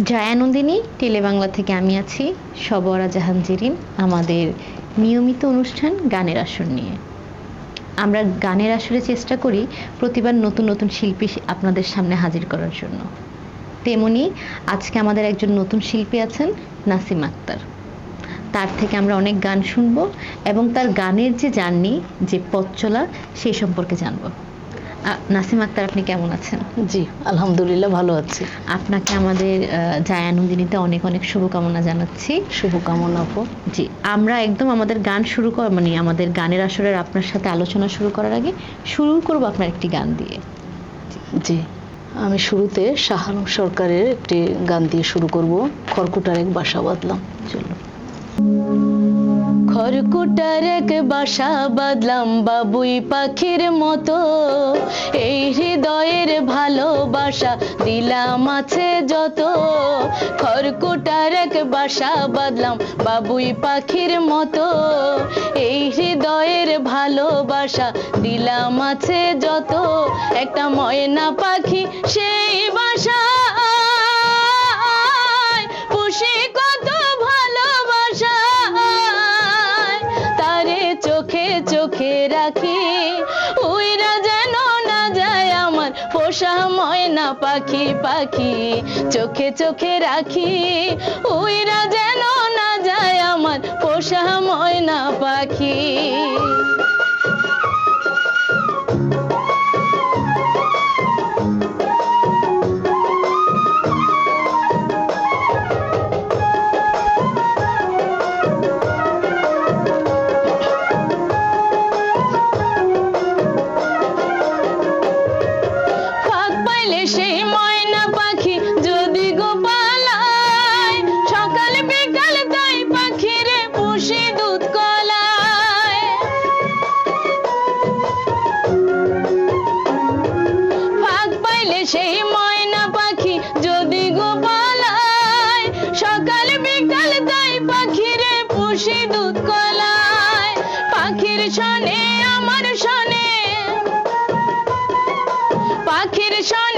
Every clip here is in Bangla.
জয়ানন্দিনী, টেলিবাংলা থেকে আমি আছি, সবরা জাহানজিরিন, আমাদের নিয়মিত অনুষ্ঠান গানের আসর নিয়ে। আমরা গানের আসরে চেষ্টা করি প্রতিবার নতুন নতুন শিল্পী আপনাদের সামনে হাজির করার জন্য। তেমনি আজকে আমাদের একজন নতুন শিল্পী আছেন, নাসিম আক্তার। তার থেকে আমরা অনেক গান শুনব এবং তার গানের যে জার্নি, যে পথ চলা সেই সম্পর্কে জানব। নাসিম আক্তার আপনি কেমন আছেন? জি আলহামদুলিল্লাহ ভালো আছি। আপনাকে আমাদের আহ, জায়ানন্দিনীতে অনেক অনেক শুভকামনা জানাচ্ছি। শুভকামনা আপু। জি আমরা একদম আমাদের গান শুরু কর মানে আমাদের গানের আসরের আপনার সাথে আলোচনা শুরু করার আগে শুরু করব আপনার একটি গান দিয়ে। জি আমি শুরুতে শাহানুর সরকারের একটি গান দিয়ে শুরু করব। খড়কুটার এক বাসা বাঁধলাম। চলো খড়কুটার এক বাসা বাঁধলাম বাবুই পাখির মতো। এই হৃদয়ের ভালোবাসা দিলাম আছে যত। খড়কুটার এক বাসা বাঁধলাম বাবুই পাখির মতো। এই হৃদয়ের ভালোবাসা দিলাম আছে যত। একটা ময়না পাখি সেই বাসা পাখি পাখি চোখে চোখে রাখি। উইরা যেন না যায় আমার পোষা ময়না পাখি।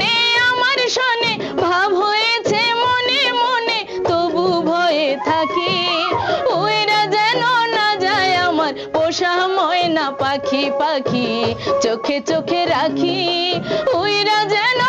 পাখির আমার শোনে, ভাব হয়েছে মনে মনে, তবু ভয়ে থাকি। ওরা যেন না যায় আমার পোষা ময়না পাখি পাখি, চোখে চোখে রাখি। ওইরা যেন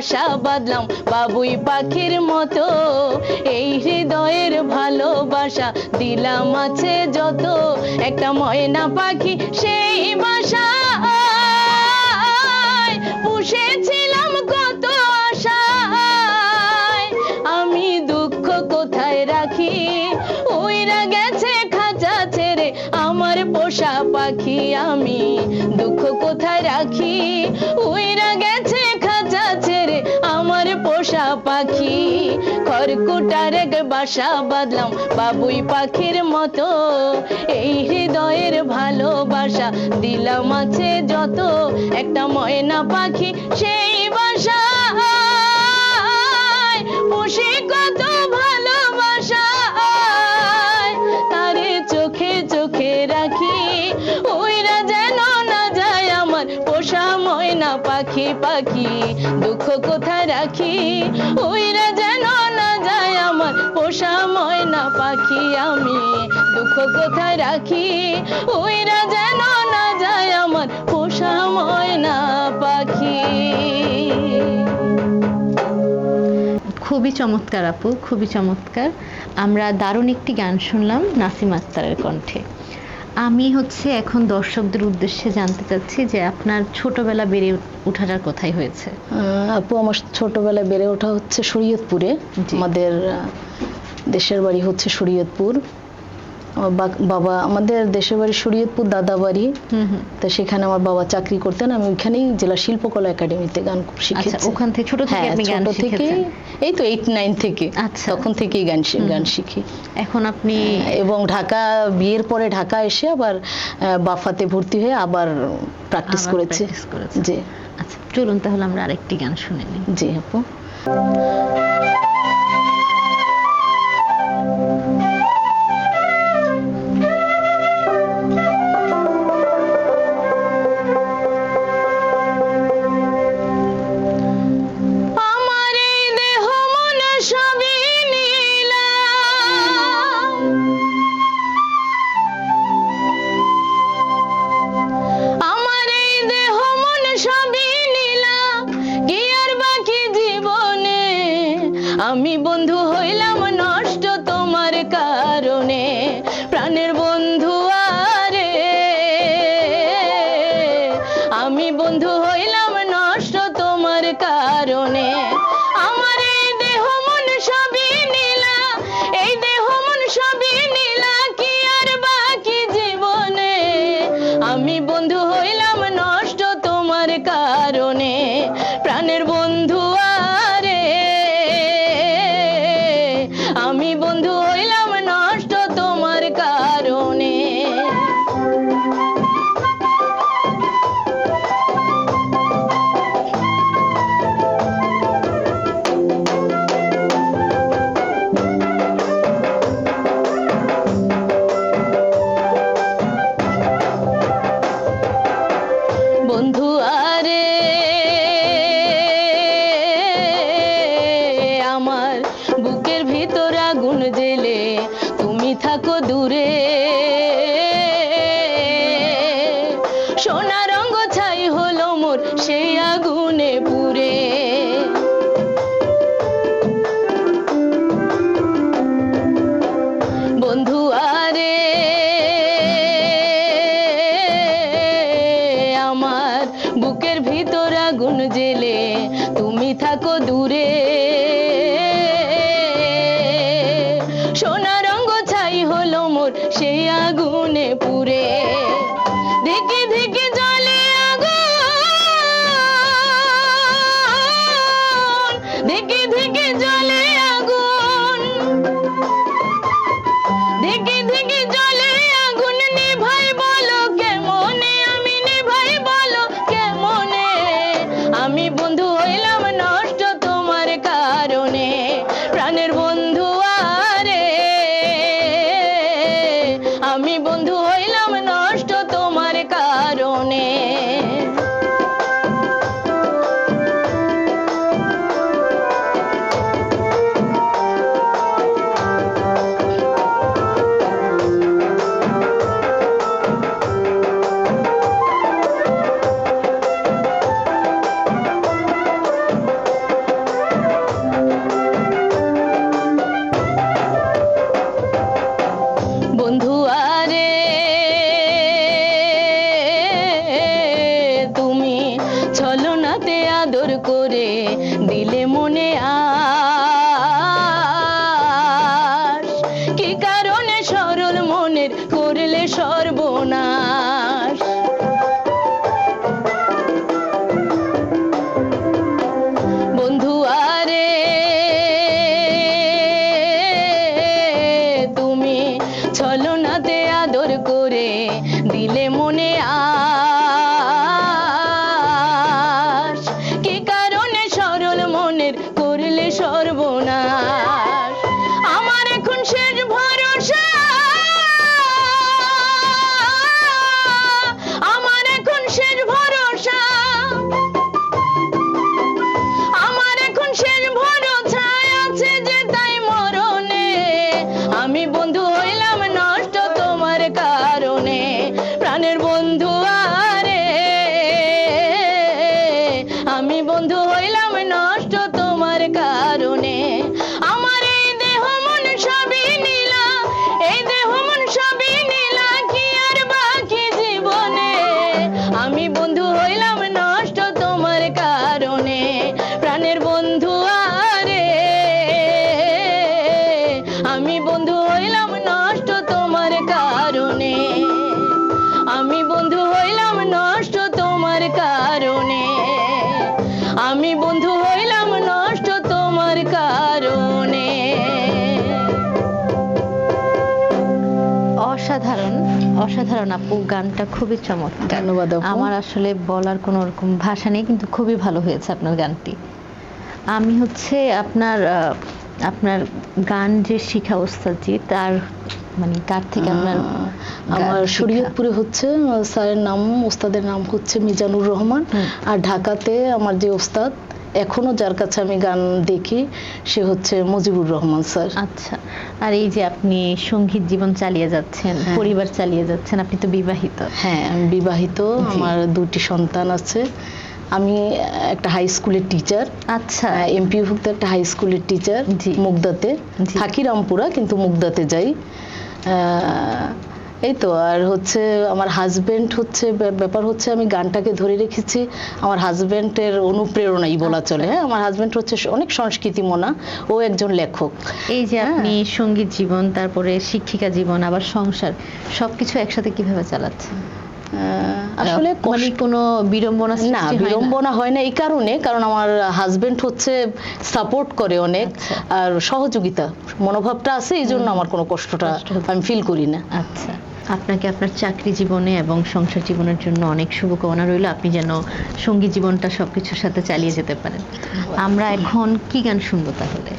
বাসা বাঁধলাম বাবুই পাখির মতো। এই হৃদয়ের ভালোবাসা দিলাম আছে যত। একটা ময়না পাখি সেই বাসা পুষেছিলাম কত আশায়। আমি দুঃখ কোথায় রাখি? ওইরা গেছে খাঁচা ছেড়ে আমার পোষা পাখি আমি। খড়কুটার বাসা বাঁধলাম। বাবুই পাখির মতো এই হৃদয়ের ভালোবাসা দিলাম আছে যত। একটা ময়না পাখি সেই বাসা পুষি কত ভালোবাসা তারে চোখে চোখে রাখি, ওইরা যেন না যায় আমার পোষা ময়না পাখি পাখি। দুঃখ কোথায় রাখি, ওইরা যেন না যায় আমার পোষা ময়না পাখি আমি। দুঃখ কোথায় রাখি? ওইরা যেন না যায় আমার পোষা ময়না পাখি। খুবই চমৎকার আপু, খুবই চমৎকার। আমরা দারুণ একটি গান শুনলাম নাসিম আক্তারের কণ্ঠে। আমি হচ্ছে এখন দর্শকদের উদ্দেশ্যে জানতে চাচ্ছি যে আপনার ছোটবেলা বেড়ে ওঠাটা কোথায় হয়েছে? আহ, আপু আমার ছোটবেলা বেড়ে ওঠা হচ্ছে শরীয়তপুরে। আমাদের দেশের বাড়ি হচ্ছে শরীয়তপুর। বাবা আমাদের দেশের বাড়ি শরীয়তপুর দাদা বাড়ি হুম হুম। তো সেখানে আমার বাবা চাকরি করতেন। আমি ওইখানেই জেলা শিল্পকলা একাডেমিতে গান আচ্ছা শিখেছি। ওখান থেকে ছোট থেকে হ্যাঁ আপনি গান শিখেছেন? এই তো এইট নাইন থেকে। আচ্ছা। তখন থেকেই গান। গান শিখি। এখন আপনি এবং ঢাকা বিয়ের পরে ঢাকা এসে আবার বাফাতে ভর্তি হয়ে আবার প্র্যাকটিস করেছি। জি। আচ্ছা চলুন তাহলে আমরা আরেকটি গান শুনে নিই। জি আপু। দেখে দেখে অসাধারণ আপু গানটা খুবই চমৎকার। ধন্যবাদ আমার আসলে বলার কোনো রকম ভাষা নেই কিন্তু খুবই ভালো হয়েছে আপনার গানটি। আমি হচ্ছে আপনার আপনার গান যে শিখা ওস্তাদজি তার মানে কার থেকে আপনার আমার? শরীয়তপুরে হচ্ছে স্যারের নাম ওস্তাদের নাম হচ্ছে মিজানুর রহমান। আর ঢাকাতে আমার যে ওস্তাদ এখনও যার কাছে আমি গান দেখি সে হচ্ছে মুজিবুর রহমান স্যার। আচ্ছা আর এই যে আপনি সংগীত জীবন চালিয়ে যাচ্ছেন হ্যাঁ। পরিবার চালিয়ে যাচ্ছেন আপনি তো বিবাহিত। হ্যাঁ আমি বিবাহিত আমার দুটি সন্তান আছে। আমি একটা হাই স্কুলের টিচার আচ্ছা। এমপিভুক্ত একটা হাই স্কুলের টিচার। মুগদাতে। থাকি রামপুরা কিন্তু মুগদাতে যাই। আহ, এই তো আর হচ্ছে আমার হাজবেন্ড হচ্ছে ব্যাপ- ব্যাপার হচ্ছে আমি গানটাকে ধরে রেখেছি। আমার হাজবেন্ডের অনুপ্রেরণাই বলা চলে হ্যাঁ? আমার হাজবেন্ড হচ্ছে অনেক সংস্কৃতি মনা ও একজন লেখক। এই যে হ্যাঁ। আপনি সংগীত জীবন তারপরে শিক্ষিকা জীবন আবার সংসার সবকিছু একসাথে কীভাবে চালাচ্ছেন? আসলে মানে কোনো বিড়ম্বনা না? বিড়ম্বনা হয় না এই কারণে কারণ আমার হাজবেন্ড হচ্ছে সাপোর্ট করে অনেক আচ্ছা। আর সহযোগিতা মনোভাবটা আছে এই জন্য আমার কোনো কষ্টটা আমি ফিল করি না। আচ্ছা। আপনাকে আপনার চাকরি জীবনে এবং সংসার জীবনের জন্য অনেক শুভকামনা রইল। আপনি যেন সঙ্গী জীবনটা সবকিছুর সাথে চালিয়ে যেতে পারেন। আমরা এখন কি গান শুনব তাহলে?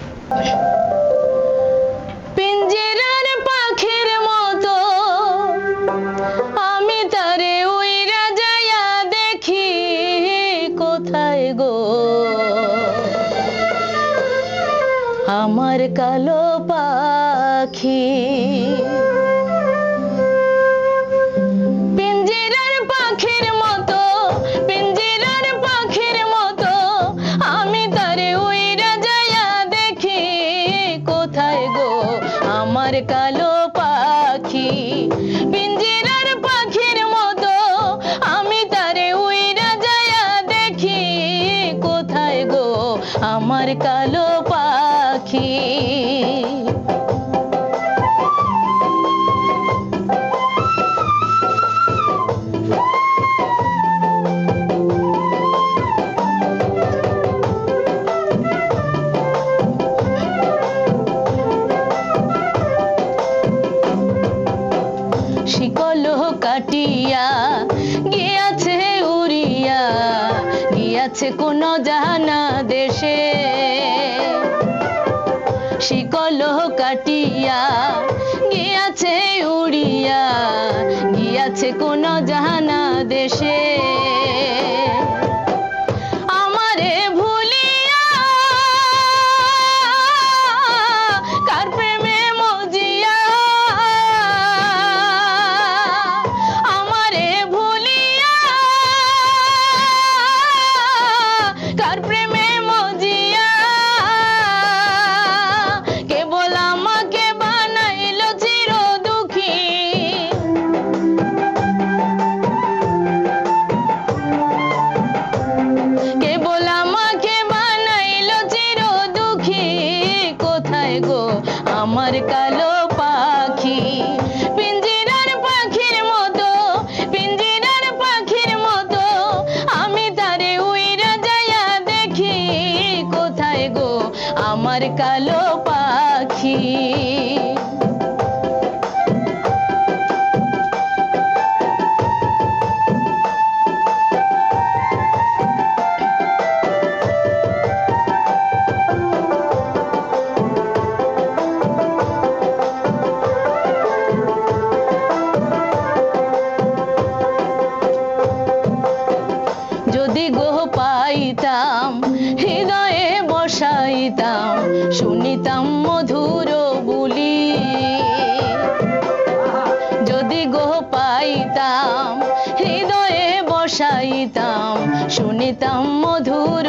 পাখির মতো, আমি তারে কোথায় গো? আমার কালো শুনিতাম মধুর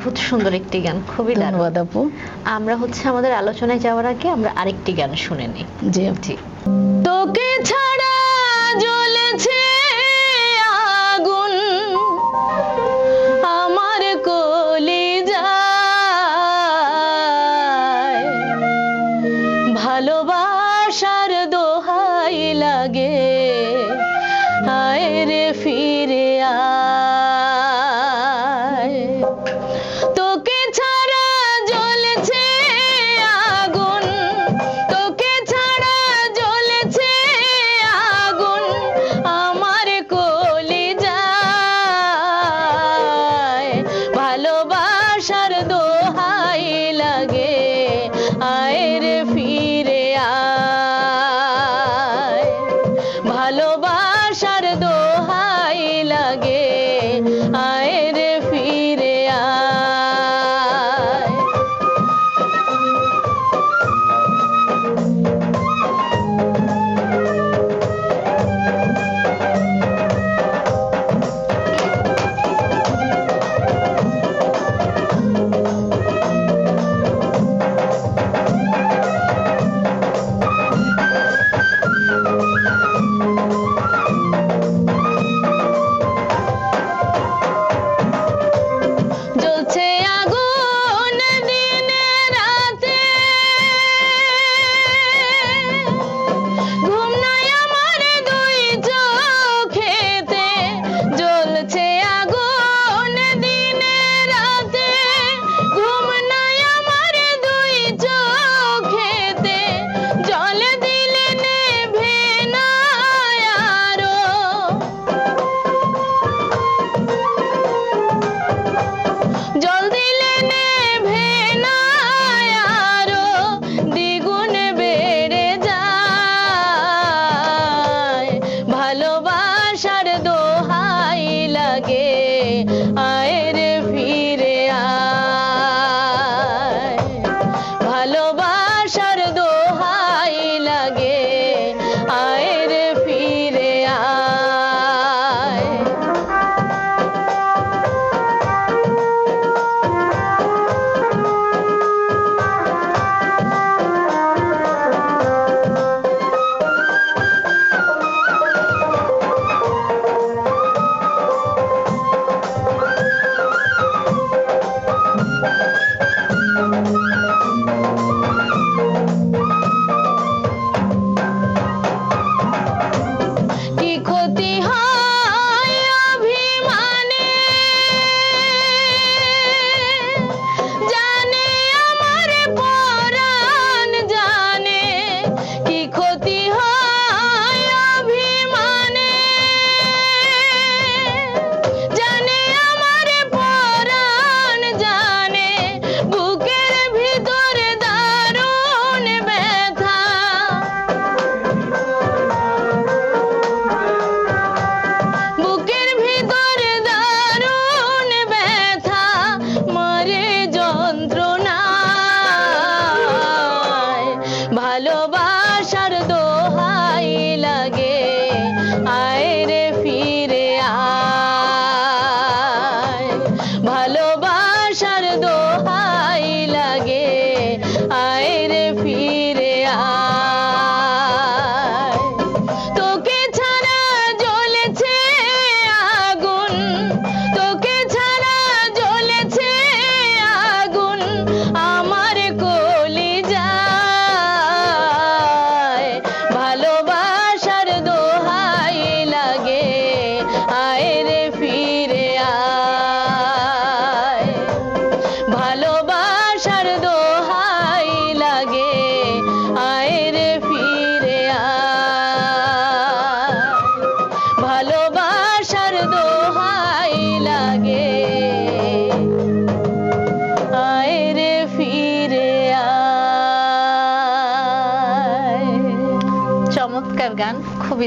অদ্ভুত সুন্দর একটি গান খুবই ধন্যবাদ আপু। আমরা হচ্ছে আমাদের আলোচনায় যাওয়ার আগে আমরা আরেকটি গান শুনে নিই। জি। জি। 都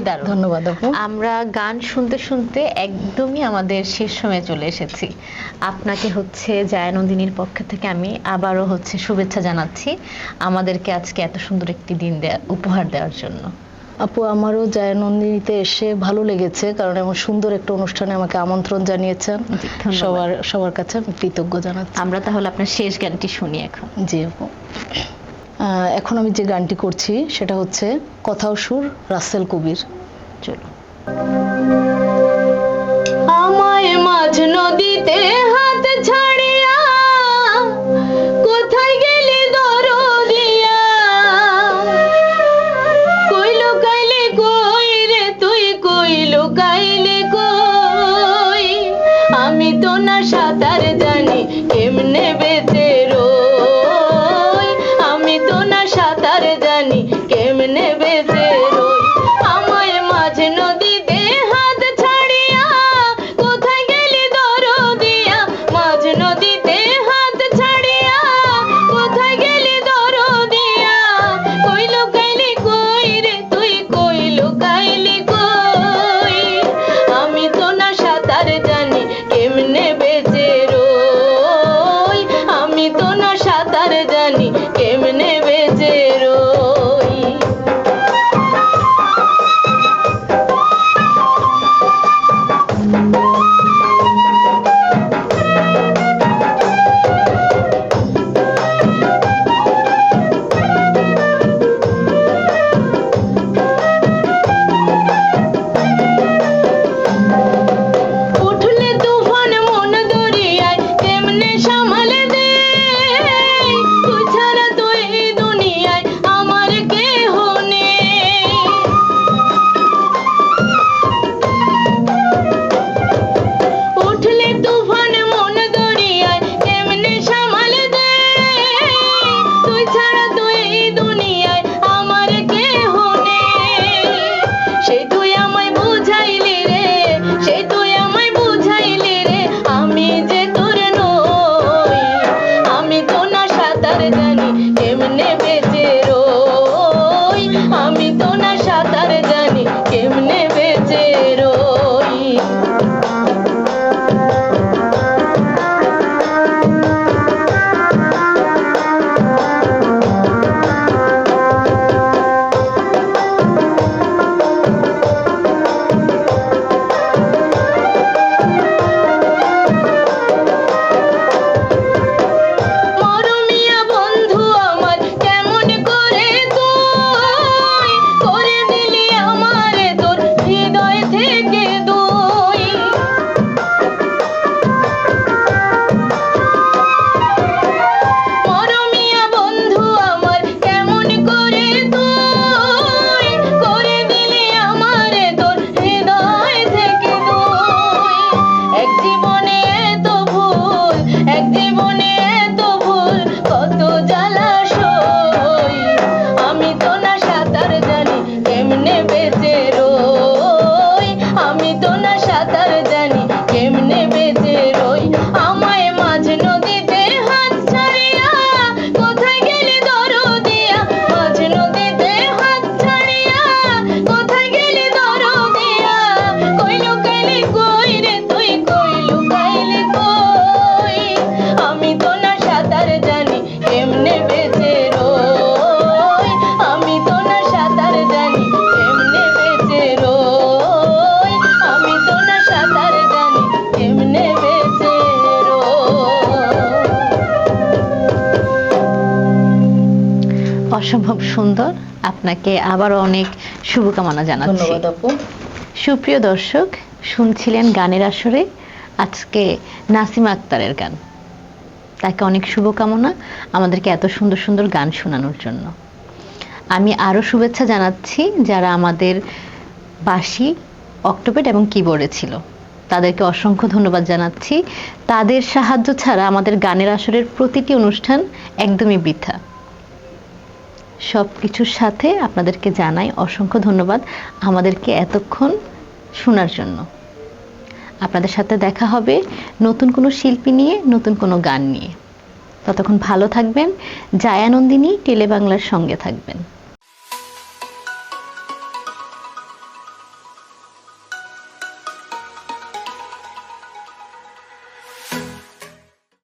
দারুণ। ধন্যবাদ আপু। আমরা গান শুনতে শুনতে একদমই আমাদের শেষ সময়ে চলে এসেছি। আপনাকে হচ্ছে জায়ানন্দিনীর পক্ষ থেকে আমি আবারও হচ্ছে শুভেচ্ছা জানাচ্ছি আমাদেরকে আজকে এত সুন্দর একটি দিন দেয়া উপহার দেওয়ার জন্য। আপু আমারও জয়ানন্দিনীতে এসে ভালো লেগেছে কারণ এমন সুন্দর একটা অনুষ্ঠানে আমাকে আমন্ত্রণ জানিয়েছেন। সবার সবার কাছে আমি কৃতজ্ঞ জানাচ্ছি। আমরা তাহলে আপনার শেষ গানটি শুনি এখন। জি আপু। এখন আমি যে গানটি করছি, সেটা হচ্ছে কথাও সুর, রাসেল কবির। চলো। আমায় মাঝ নদীতে হাত ছাড়িয়া বেঁচে সুন্দর। আপনাকে আবারও অনেক শুভকামনা জানাচ্ছি। ধন্যবাদ আপু। সুপ্রিয় দর্শক শুনছিলেন গানের আসরে আজকে নাসিমা আক্তারের গান। তাকে অনেক শুভকামনা আমাদেরকে এত সুন্দর সুন্দর গান শোনানোর জন্য। আমি আরও শুভেচ্ছা জানাচ্ছি যারা আমাদের বাঁশি অক্টোপেড এবং কিবোর্ডে ছিল। তাদেরকে অসংখ্য ধন্যবাদ জানাচ্ছি। তাদের সাহায্য ছাড়া আমাদের গানের আসরের প্রতিটি অনুষ্ঠান একদমই বৃথা। সব কিছুর সাথে আপনাদেরকে জানাই অসংখ্য ধন্যবাদ আমাদেরকে এতক্ষণ শোনার জন্য। আপনাদের সাথে দেখা হবে নতুন কোনো শিল্পী নিয়ে, নতুন কোনো গান নিয়ে। ততক্ষণ ভালো থাকবেন। জায়ানন্দিনী টেলে বাংলার সঙ্গে থাকবেন।